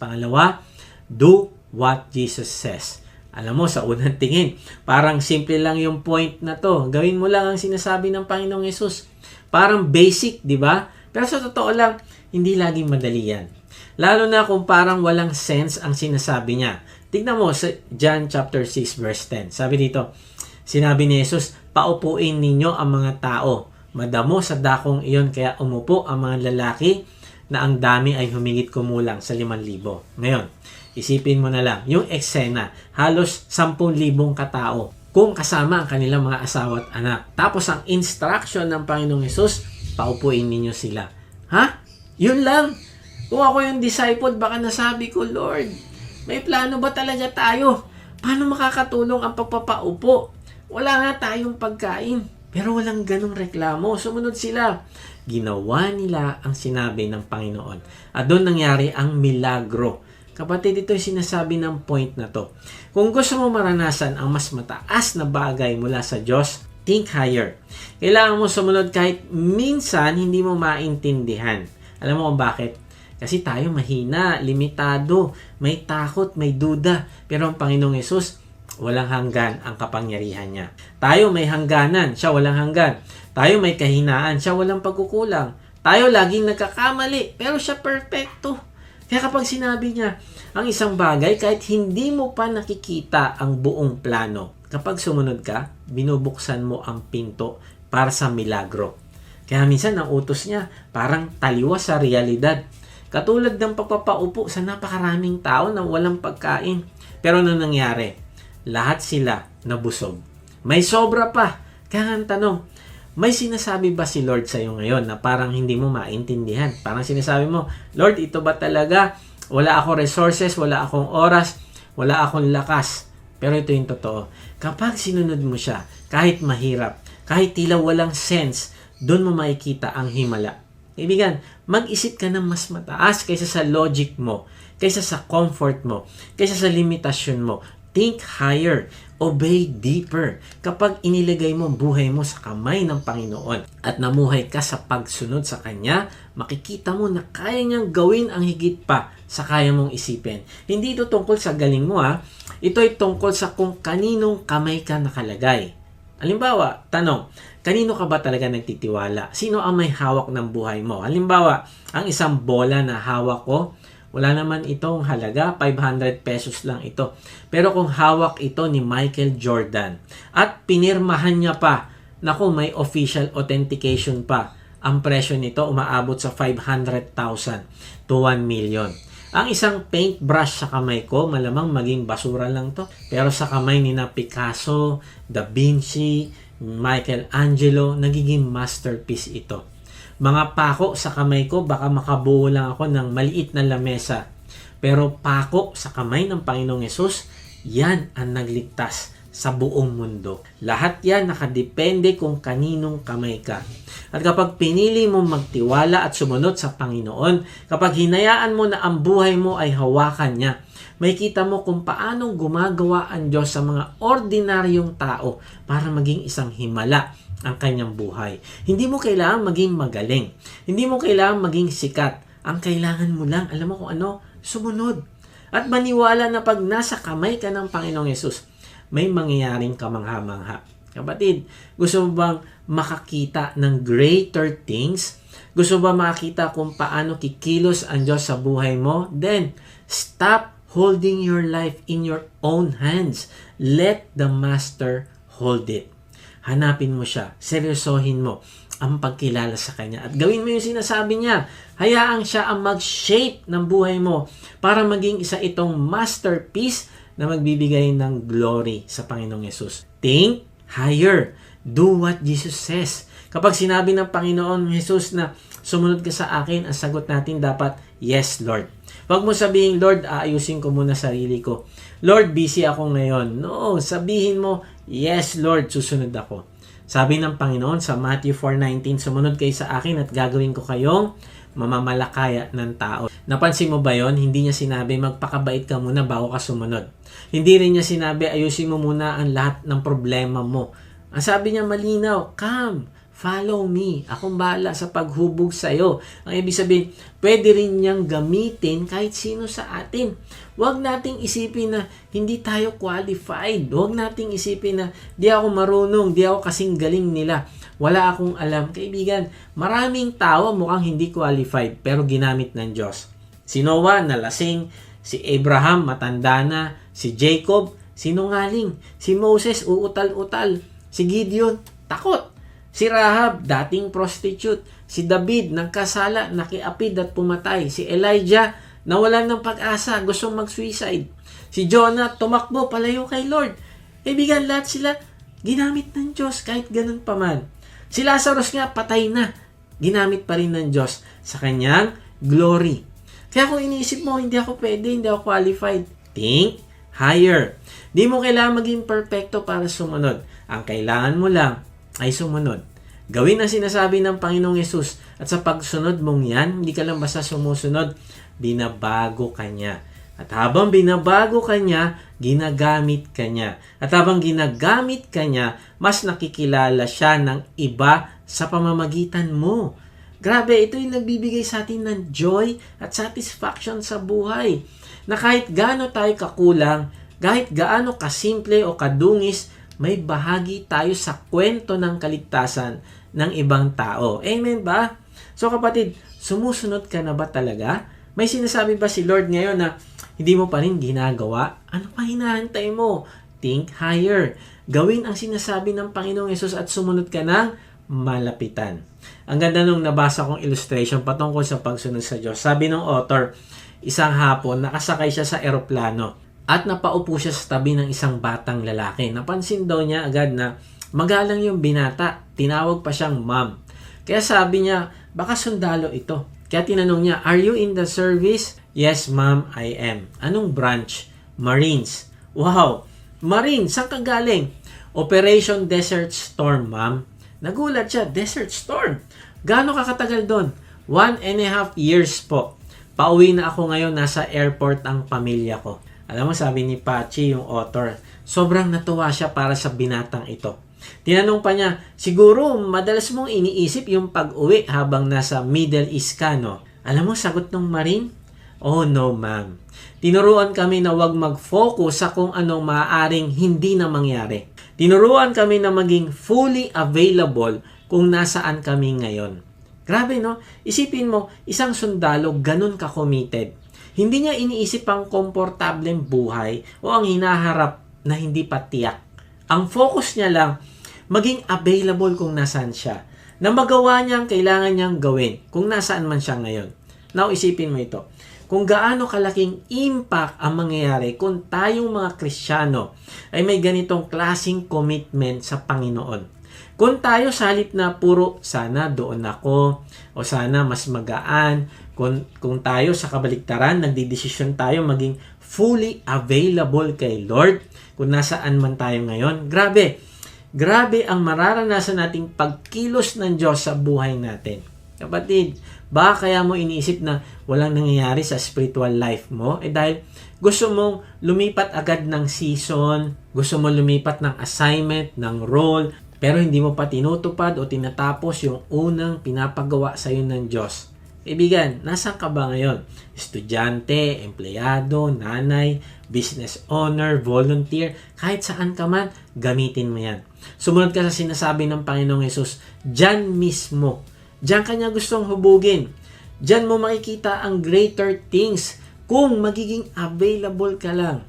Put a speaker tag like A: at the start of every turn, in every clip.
A: Pangalawa, do what Jesus says. Alam mo, sa unang tingin, parang simple lang yung point na to. Gawin mo lang ang sinasabi ng Panginoong Yesus. Parang basic, di ba? Pero sa totoo lang, hindi laging madali yan. Lalo na kung parang walang sense ang sinasabi niya. Tignan mo sa John chapter 6 verse 10. Sabi dito, sinabi ni Jesus, paupuin ninyo ang mga tao. Madamo sa dakong iyon kaya umupo ang mga lalaki na ang dami ay humigit kumulang sa 5,000. Ngayon, isipin mo na lang, yung eksena, halos 10,000 katao kung kasama ang kanilang mga asawa at anak. Tapos ang instruction ng Panginoong Yesus, paupuin ninyo sila. Ha? Yun lang. Kung ako yung disciple, baka nasabi ko, Lord, may plano ba talaga tayo? Paano makakatulong ang pagpapaupo? Wala nga tayong pagkain. Pero walang ganong reklamo. Sumunod sila. Ginawa nila ang sinabi ng Panginoon. At doon nangyari ang milagro. Kapatid, ito yung sinasabi ng point na to. Kung gusto mo maranasan ang mas mataas na bagay mula sa Diyos, think higher. Kailangan mo sumunod kahit minsan hindi mo maintindihan. Alam mo kung bakit? Kasi tayo mahina, limitado, may takot, may duda. Pero ang Panginoong Yesus, walang hanggan ang kapangyarihan niya. Tayo may hangganan, siya walang hanggan. Tayo may kahinaan, siya walang pagkukulang. Tayo laging nagkakamali, pero siya perfecto. Kaya kapag sinabi niya ang isang bagay, kahit hindi mo pa nakikita ang buong plano, kapag sumunod ka, binubuksan mo ang pinto para sa milagro. Kaya minsan ang utos niya parang taliwas sa realidad. Katulad ng pagpapaupo sa napakaraming tao na walang pagkain. Pero ano nangyari? Lahat sila nabusog. May sobra pa. Kaya ang tanong, may sinasabi ba si Lord sa iyo ngayon na parang hindi mo maintindihan? Parang sinasabi mo, Lord, ito ba talaga? Wala akong resources, wala akong oras, wala akong lakas. Pero ito yung totoo. Kapag sinunod mo siya, kahit mahirap, kahit tila walang sense, doon mo makikita ang himala. Ibigan, mag-isip ka ng mas mataas kaysa sa logic mo, kaysa sa comfort mo, kaysa sa limitasyon mo. Think higher. Obey deeper. Kapag inilagay mo ang buhay mo sa kamay ng Panginoon at namuhay ka sa pagsunod sa Kanya, makikita mo na kaya niyang gawin ang higit pa sa kaya mong isipin. Hindi ito tungkol sa galing mo ha. Ito ay tungkol sa kung kaninong kamay ka nakalagay. Halimbawa, tanong, kanino ka ba talaga nagtitiwala? Sino ang may hawak ng buhay mo? Halimbawa, ang isang bola na hawak ko, wala naman itong halaga, 500 pesos lang ito. Pero kung hawak ito ni Michael Jordan at pinirmahan niya pa, naku may official authentication pa, ang presyo nito umaabot sa 500,000 to 1 million. Ang isang paintbrush sa kamay ko, malamang maging basura lang to. Pero sa kamay ni na Picasso, Da Vinci, Michelangelo, nagiging masterpiece ito. Mga pako sa kamay ko, baka makabuo lang ako ng maliit na lamesa. Pero pako sa kamay ng Panginoong Yesus, yan ang nagligtas sa buong mundo. Lahat yan nakadepende kung kaninong kamay ka. At kapag pinili mo magtiwala at sumunod sa Panginoon, kapag hinayaan mo na ang buhay mo ay hawakan niya, may kita mo kung paanong gumagawa ang Diyos sa mga ordinaryong tao para maging isang himala ang kanyang buhay. Hindi mo kailangan maging magaling. Hindi mo kailangan maging sikat. Ang kailangan mo lang, alam mo kung ano, sumunod. At maniwala na pag nasa kamay ka ng Panginoong Yesus, may mangyayaring kamangha-mangha. Kapatid, gusto mo bang makakita ng greater things? Gusto ba makakita kung paano kikilos ang Diyos sa buhay mo? Then, stop holding your life in your own hands. Let the Master hold it. Hanapin mo siya. Seryosohin mo ang pagkilala sa Kanya. At gawin mo yung sinasabi niya. Hayaan siya ang mag-shape ng buhay mo para maging isa itong masterpiece na magbibigay ng glory sa Panginoong Yesus. Think higher. Do what Jesus says. Kapag sinabi ng Panginoon Jesus na sumunod ka sa akin, ang sagot natin dapat, Yes, Lord. Huwag mo sabihin, Lord, aayusin ko muna sarili ko. Lord, busy ako ngayon. No, sabihin mo, Yes, Lord, susunod ako. Sabi ng Panginoon sa Matthew 4.19, sumunod kayo sa akin at gagawin ko kayong mamamalakaya ng tao. Napansin mo ba yon? Hindi niya sinabi magpakabait ka muna bago ka sumunod. Hindi rin niya sinabi ayusin mo muna ang lahat ng problema mo. Ang sabi niya malinaw, come, Follow me. Akong bahala sa paghubog sa iyo. Ang ibig sabihin, pwede rin niyang gamitin kahit sino sa atin. Huwag nating isipin na hindi tayo qualified. Huwag nating isipin na di ako marunong, di ako kasing galing nila. Wala akong alam. Kaibigan, maraming tao mukhang hindi qualified pero ginamit ng Diyos. Si Noah, nalasing. Si Abraham, matanda na. Si Jacob, sinungaling. Si Moses, uutal-utal. Si Gideon, takot. Si Rahab, dating prostitute. Si David, nagkasala, nakiapid at pumatay. Si Elijah, nawalan ng pag-asa, gustong mag-suicide. Si Jonah, tumakbo, palayo kay Lord. Kaibigan, lahat sila ginamit ng Diyos kahit ganun pa man. Si Lazarus nga, patay na. Ginamit pa rin ng Diyos sa kanyang glory. Kaya kung iniisip mo, hindi ako pwede, hindi ako qualified, think higher. Di mo kailangan maging perfecto para sumunod. Ang kailangan mo lang ay sumunod. Gawin ang sinasabi ng Panginoong Yesus at sa pagsunod mong yan, hindi ka lang basta sumusunod, binabago ka niya. At habang binabago ka niya, ginagamit ka niya. At habang ginagamit ka niya, mas nakikilala siya ng iba sa pamamagitan mo. Grabe, ito yung nagbibigay sa atin ng joy at satisfaction sa buhay. Na kahit gaano tayo kakulang, kahit gaano kasimple o kadungis, may bahagi tayo sa kwento ng kaligtasan ng ibang tao. Amen ba? So kapatid, sumusunod ka na ba talaga? May sinasabi ba si Lord ngayon na hindi mo pa rin ginagawa? Ano pa hinahantay mo? Think higher. Gawin ang sinasabi ng Panginoong Yesus at sumunod ka ng malapitan. Ang ganda nung nabasa kong illustration patungkol sa pagsunod sa Diyos. Sabi ng author, isang hapon, nakasakay siya sa eroplano at napaupo siya sa tabi ng isang batang lalaki. Napansin daw niya agad na magalang yung binata. Tinawag pa siyang ma'am. Kaya sabi niya, baka sundalo ito. Kaya tinanong niya, are you in the service? Yes, ma'am, I am. Anong branch? Marines. Wow! Marines, saan ka galing? Operation Desert Storm, ma'am. Nagulat siya, Desert Storm. Gaano ka katagal doon? One and a half years po. Pauwi na ako ngayon, nasa airport ang pamilya ko. Alam mo, sabi ni Pachi, yung author, sobrang natuwa siya para sa binatang ito. Tinanong pa niya, siguro madalas mong iniisip yung pag-uwi habang nasa Middle East ka, no? Alam mo, sagot ng Marine, Oh no, ma'am. Tinuruan kami na wag mag-focus sa kung anong maaaring hindi na mangyari. Tinuruan kami na maging fully available kung nasaan kami ngayon. Grabe, no? Isipin mo, isang sundalo, ganun ka-committed. Hindi niya iniisip ang komportableng buhay o ang hinaharap na hindi pa tiyak. Ang focus niya lang, maging available kung nasaan siya. Na magawa niya ang kailangan niyang gawin kung nasaan man siya ngayon. Now, isipin mo ito. Kung gaano kalaking impact ang mangyayari kung tayong mga Kristiyano ay may ganitong klasing commitment sa Panginoon. Kung tayo salip na puro sana doon ako o sana mas magaan, kung, kung tayo sa kabaliktaran nagdidesisyon tayo maging fully available kay Lord kung nasaan man tayo ngayon, grabe, grabe ang mararanasan nating pagkilos ng Diyos sa buhay natin. Kapatid, baka kaya mo iniisip na walang nangyayari sa spiritual life mo? Eh dahil gusto mong lumipat agad ng season, gusto mo lumipat ng assignment, ng role, pero hindi mo pa tinutupad o tinatapos yung unang pinapagawa sa iyo ng Diyos. Ibigan, nasaan ka ba ngayon? Estudyante, empleyado, nanay, business owner, volunteer, kahit saan ka man, gamitin mo yan. Sumunod ka sa sinasabi ng Panginoong Yesus, dyan mismo Diyan kanya gustong hubugin. Diyan mo makikita ang greater things kung magiging available ka lang.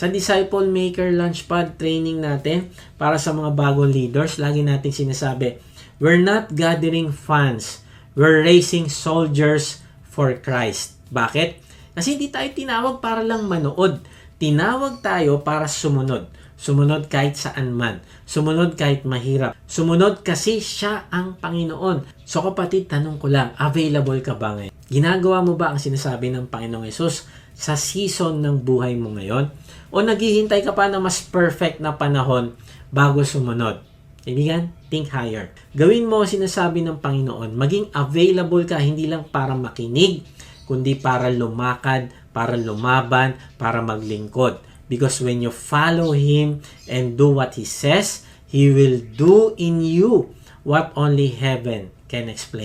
A: Sa Disciple Maker Launchpad training natin para sa mga bagong leaders, lagi nating sinasabi, we're not gathering funds. We're raising soldiers for Christ. Bakit? Kasi hindi tayo tinawag para lang manood. Tinawag tayo para sumunod. Sumunod kahit saan man. Sumunod kahit mahirap. Sumunod kasi siya ang Panginoon. So kapatid, tanong ko lang, available ka ba ngayon? Ginagawa mo ba ang sinasabi ng Panginoong Yesus sa season ng buhay mo ngayon? O naghihintay ka pa ng mas perfect na panahon bago sumunod? Kaibigan, think higher. Gawin mo sinasabi ng Panginoon. Maging available ka hindi lang para makinig, kundi para lumakad, para lumaban, para maglingkod. Because when you follow Him and do what He says, He will do in you what only heaven can explain.